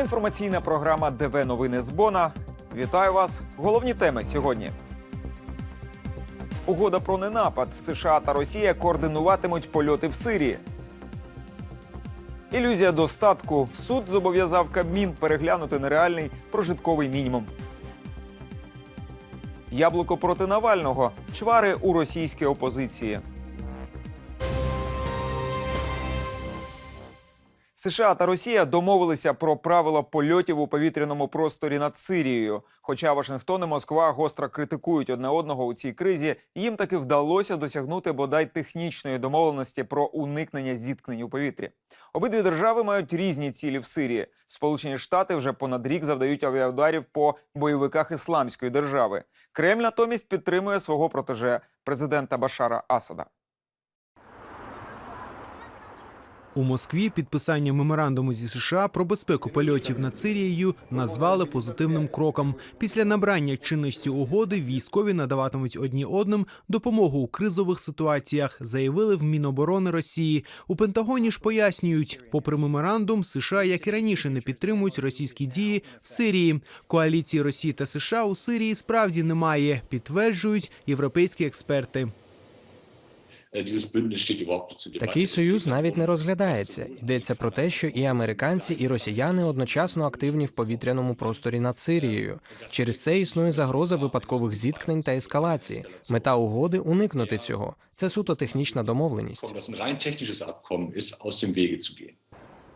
Інформаційна програма ДВ Новини з Бона. Вітаю вас. Головні теми сьогодні. Угода про ненапад. США та Росія координуватимуть польоти в Сирії. Ілюзія достатку. Суд зобов'язав Кабмін переглянути нереальний прожитковий мінімум. Яблуко проти Навального. Чвари у російській опозиції. США та Росія домовилися про правила польотів у повітряному просторі над Сирією. Хоча Вашингтон і Москва гостро критикують одне одного у цій кризі, їм таки вдалося досягнути бодай технічної домовленості про уникнення зіткнень у повітрі. Обидві держави мають різні цілі в Сирії. Сполучені Штати вже понад рік завдають авіаударів по бойовиках ісламської держави. Кремль натомість підтримує свого протеже президента Башара Асада. У Москві підписання меморандуму зі США про безпеку польотів над Сирією назвали позитивним кроком. Після набрання чинності угоди військові надаватимуть одні одним допомогу у кризових ситуаціях, заявили в Міноборони Росії. У Пентагоні ж пояснюють, попри меморандум, США, як і раніше, не підтримують російські дії в Сирії. Коаліції Росії та США у Сирії справді немає, підтверджують європейські експерти. Такий союз навіть не розглядається. Йдеться про те, що і американці, і росіяни одночасно активні в повітряному просторі над Сирією. Через це існує загроза випадкових зіткнень та ескалації. Мета угоди уникнути цього. Це суто технічна домовленість.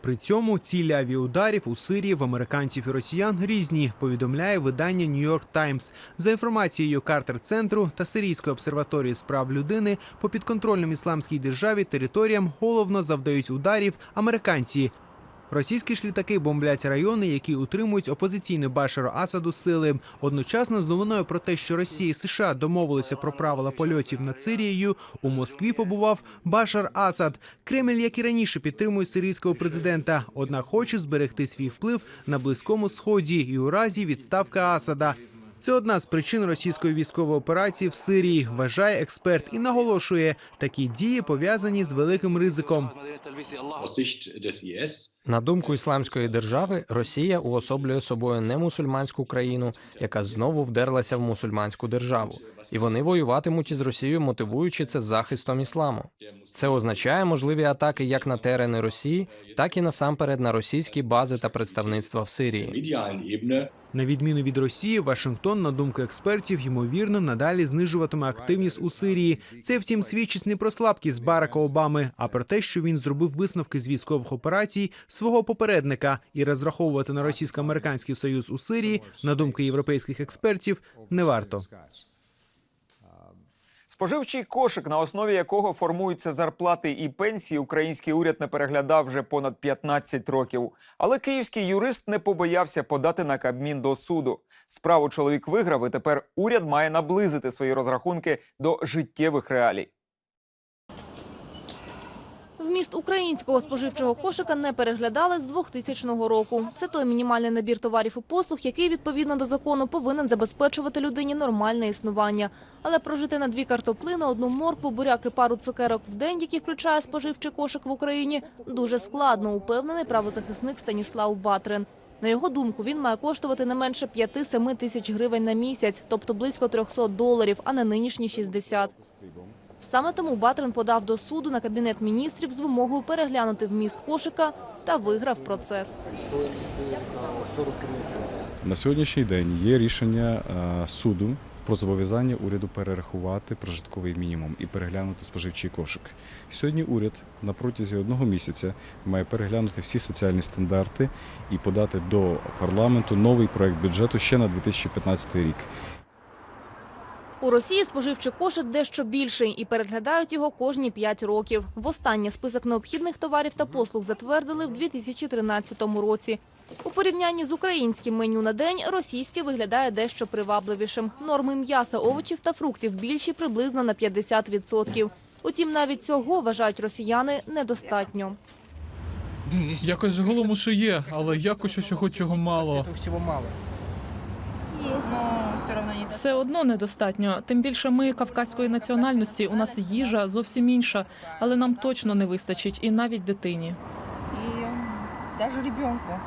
При цьому цілі авіаударів у Сирії в американців і росіян різні, повідомляє видання New York Times. За інформацією Картер центру та Сирійської обсерваторії справ людини по підконтрольним ісламській державі територіям головно завдають ударів американці. Російські ж літаки бомблять райони, які утримують опозиційне Башару Асаду сили. Одночасно з новиною про те, що Росія і США домовилися про правила польотів над Сирією, у Москві побував Башар Асад. Кремль, як і раніше, підтримує сирійського президента, однак хоче зберегти свій вплив на близькому сході і у разі відставки Асада. Це одна з причин російської військової операції в Сирії, вважає експерт і наголошує, такі дії пов'язані з великим ризиком. На думку ісламської держави, Росія уособлює собою не мусульманську країну, яка знову вдерлася в мусульманську державу, і вони воюватимуть із Росією, мотивуючи це захистом ісламу. Це означає можливі атаки як на терени Росії, так і насамперед на російські бази та представництва в Сирії. На відміну від Росії, Вашингтон, на думку експертів, ймовірно, надалі знижуватиме активність у Сирії. Це, втім, свідчить не про слабкість Барака Обами, а про те, що він зробив висновки з військових операцій свого попередника і розраховувати на російсько-американський союз у Сирії, на думку європейських експертів, не варто. Споживчий кошик, на основі якого формуються зарплати і пенсії, український уряд не переглядав вже понад 15 років. Але київський юрист не побоявся подати на Кабмін до суду. Справу чоловік виграв, і тепер уряд має наблизити свої розрахунки до життєвих реалій. Вміст українського споживчого кошика не переглядали з 2000 року. Це той мінімальний набір товарів і послуг, який відповідно до закону повинен забезпечувати людині нормальне існування. Але прожити на дві картоплини, одну моркву, буряк і пару цукерок в день, які включає споживчий кошик в Україні, дуже складно, упевнений правозахисник Станіслав Батрин. На його думку, він має коштувати не менше 5-7 тисяч гривень на місяць, тобто близько 300 доларів, а не нинішні 60. Саме тому Батрин подав до суду на кабінет міністрів з вимогою переглянути вміст кошика та виграв процес. На сьогоднішній день є рішення е, суду про зобов'язання уряду перерахувати прожитковий мінімум і переглянути споживчий кошик. Сьогодні уряд на протязі одного місяця має переглянути всі соціальні стандарти і подати до парламенту новий проект бюджету ще на 2015 рік. У Росії споживчий кошик дещо більший і переглядають його кожні 5 років. Востаннє список необхідних товарів та послуг затвердили в 2013 році. У порівнянні з українським меню на день російське виглядає дещо привабливішим. Норми м'яса, овочів та фруктів більші приблизно на 50%. Утім, навіть цього вважають росіяни недостатньо. Якось загалом усе є, але якось усього цього мало. Все одно недостатньо. Тим більше ми кавказької національності. У нас їжа зовсім інша, але нам точно не вистачить і навіть дитині. и даже ребенку.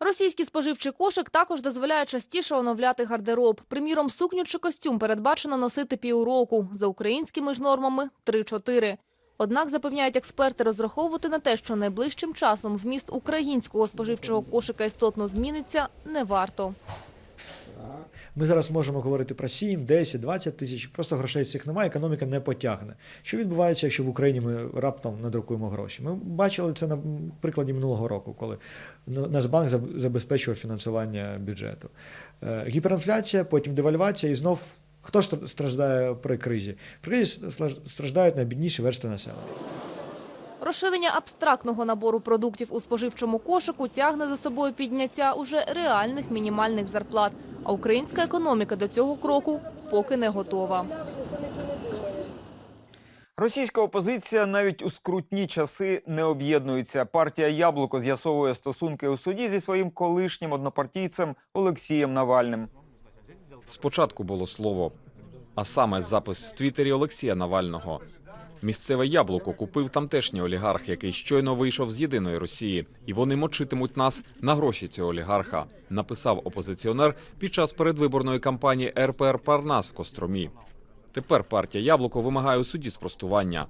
Російський споживчий кошик також дозволяє частіше оновляти гардероб. Приміром, сукню чи костюм передбачено носити півроку. За українськими ж нормами – 3-4. Однак, запевняють експерти, розраховувати на те, що найближчим часом вміст українського споживчого кошика істотно зміниться, не варто. Ми зараз можемо говорити про 7, 10, 20 тисяч. Просто грошей цих немає, економіка не потягне. Що відбувається, якщо в Україні ми раптом надрукуємо гроші? Ми бачили це на прикладі минулого року, коли Нацбанк заб- забезпечував фінансування бюджету. Е, Гіперінфляція, потім девальвація і знов. Хто ж страждає при кризі? При кризі страждають найбідніші верстви населення. Розширення абстрактного набору продуктів у споживчому кошику тягне за собою підняття уже реальних мінімальних зарплат. А українська економіка до цього кроку поки не готова. Російська опозиція навіть у скрутні часи не об'єднується. Партія Яблуко з'ясовує стосунки у суді зі своїм колишнім однопартійцем Олексієм Навальним. Спочатку було слово, а саме запис в Твіттері Олексія Навального. Місцеве яблуко купив тамтешній олігарх, який щойно вийшов з єдиної Росії, і вони мочитимуть нас на гроші цього олігарха. Написав опозиціонер під час передвиборної кампанії РПР Парнас в Костромі. Тепер партія Яблуко вимагає у суді спростування.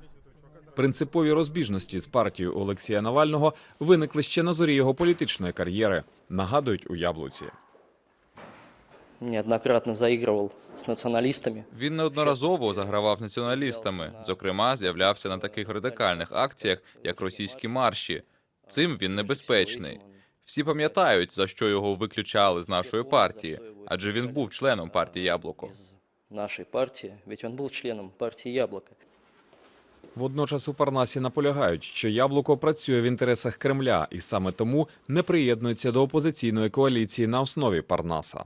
Принципові розбіжності з партією Олексія Навального виникли ще на зорі його політичної кар'єри. Нагадують у яблуці. Неоднократно заигрывал с националистами. Він неодноразово загравав з націоналістами. Зокрема, з'являвся на таких радикальних акціях, як російські марші. Цим він небезпечний. Всі пам'ятають, за що його виключали з нашої партії, адже він був членом партії Яблуко. Из нашей партии, ведь он был членом партии «Яблоко». Водночас у Парнасі наполягають, що яблуко працює в інтересах Кремля і саме тому не приєднується до опозиційної коаліції на основі Парнаса.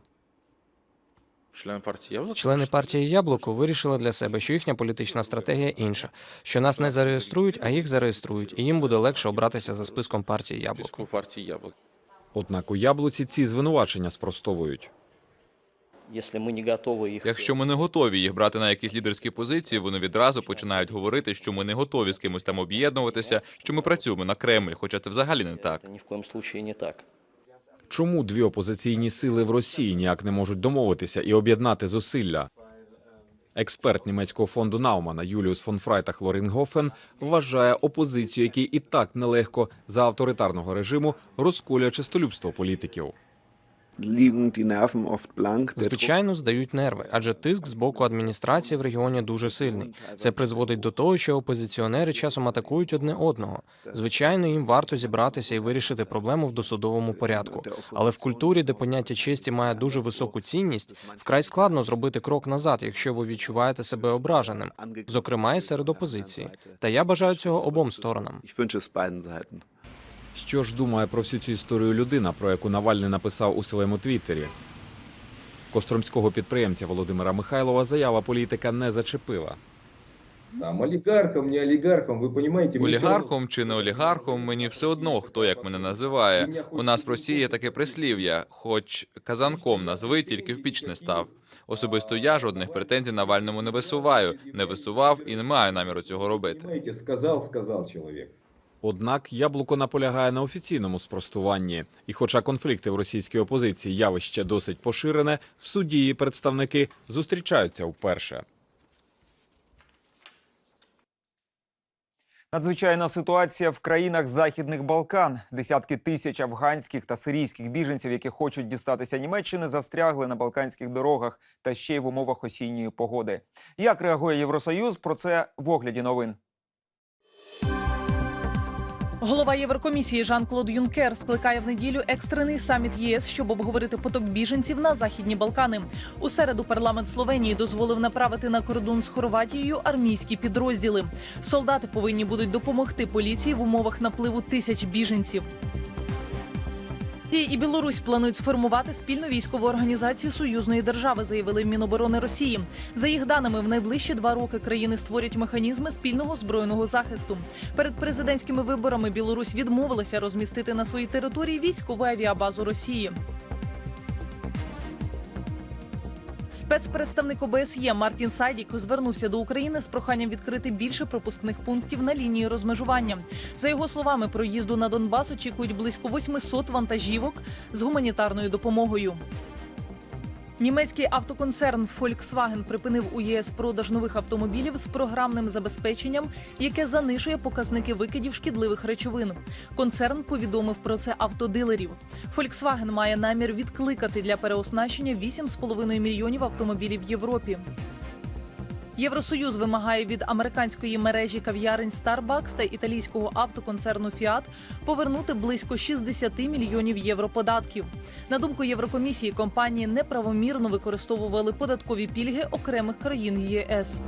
Член партії Яблуко? Члени партії Яблуко вирішили для себе, що їхня політична стратегія інша, що нас не зареєструють, а їх зареєструють, і їм буде легше обратися за списком партії Яблуко. партії Яблуко. Однак у яблуці ці звинувачення спростовують. Если мы не готовы их... Якщо ми не готові їх брати на якісь лідерські позиції, вони відразу починають говорити, що ми не готові з кимось там об'єднуватися, що ми працюємо на Кремль, хоча це взагалі не так. Это ни в коем случае не так. Чому дві опозиційні сили в Росії ніяк не можуть домовитися і об'єднати зусилля? Експерт німецького фонду Наумана Юліус фон Фрайтах Лорінгофен вважає опозицію, якій і так нелегко за авторитарного режиму розколює чистолюбство політиків. Звичайно, здають нерви, адже тиск з боку адміністрації в регіоні дуже сильний. Це призводить до того, що опозиціонери часом атакують одне одного. Звичайно, їм варто зібратися і вирішити проблему в досудовому порядку. Але в культурі, де поняття честі має дуже високу цінність, вкрай складно зробити крок назад, якщо ви відчуваєте себе ображеним, зокрема і серед опозиції. Та я бажаю цього обом сторонам. Що ж думає про всю цю історію людина, про яку Навальний написав у своєму твіттері? Костромського підприємця Володимира Михайлова заява політика не зачепила. Там, олігархом, не олігархом, ви розумієте? Олігархом чи не олігархом, мені все одно, хто як мене називає. У нас в Росії є таке прислів'я, хоч казанком назви, тільки в піч не став. Особисто я жодних претензій Навальному не висуваю, не висував і не маю наміру цього робити. Сказав, сказав чоловік. Однак яблуко наполягає на офіційному спростуванні. І хоча конфлікти в російській опозиції явище досить поширене, в суді її представники зустрічаються вперше. Надзвичайна ситуація в країнах Західних Балкан. Десятки тисяч афганських та сирійських біженців, які хочуть дістатися Німеччини, застрягли на балканських дорогах та ще й в умовах осінньої погоди. Як реагує Євросоюз? Про це в огляді новин. Голова Єврокомісії Жан-Клод Юнкер скликає в неділю екстрений саміт ЄС, щоб обговорити поток біженців на західні Балкани. У середу парламент Словенії дозволив направити на кордон з Хорватією армійські підрозділи. Солдати повинні будуть допомогти поліції в умовах напливу тисяч біженців. Росія і Білорусь планують сформувати спільну військову організацію союзної держави, заявили Міноборони Росії. За їх даними, в найближчі два роки країни створять механізми спільного збройного захисту. Перед президентськими виборами Білорусь відмовилася розмістити на своїй території військову авіабазу Росії. Спецпредставник ОБСЄ Мартін Сайдік звернувся до України з проханням відкрити більше пропускних пунктів на лінії розмежування. За його словами, проїзду на Донбас очікують близько 800 вантажівок з гуманітарною допомогою. Німецький автоконцерн Volkswagen припинив у ЄС продаж нових автомобілів з програмним забезпеченням, яке занижує показники викидів шкідливих речовин. Концерн повідомив про це автодилерів. Volkswagen має намір відкликати для переоснащення 8,5 мільйонів автомобілів в Європі. Євросоюз вимагає від американської мережі кав'ярень Starbucks та італійського автоконцерну Fiat повернути близько 60 мільйонів євро податків. На думку Єврокомісії, компанії неправомірно використовували податкові пільги окремих країн ЄС.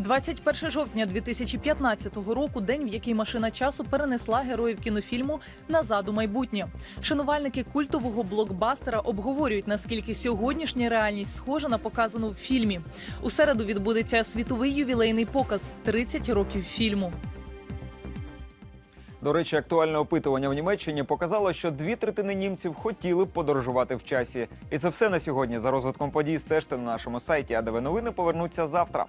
21 жовтня 2015 року день, в який машина часу перенесла героїв кінофільму назад у майбутнє. Шанувальники культового блокбастера обговорюють, наскільки сьогоднішня реальність схожа на показану в фільмі. У середу відбудеться світовий ювілейний показ 30 років фільму. До речі, актуальне опитування в Німеччині показало, що дві третини німців хотіли б подорожувати в часі. І це все на сьогодні. За розвитком подій стежте на нашому сайті. А новини повернуться завтра.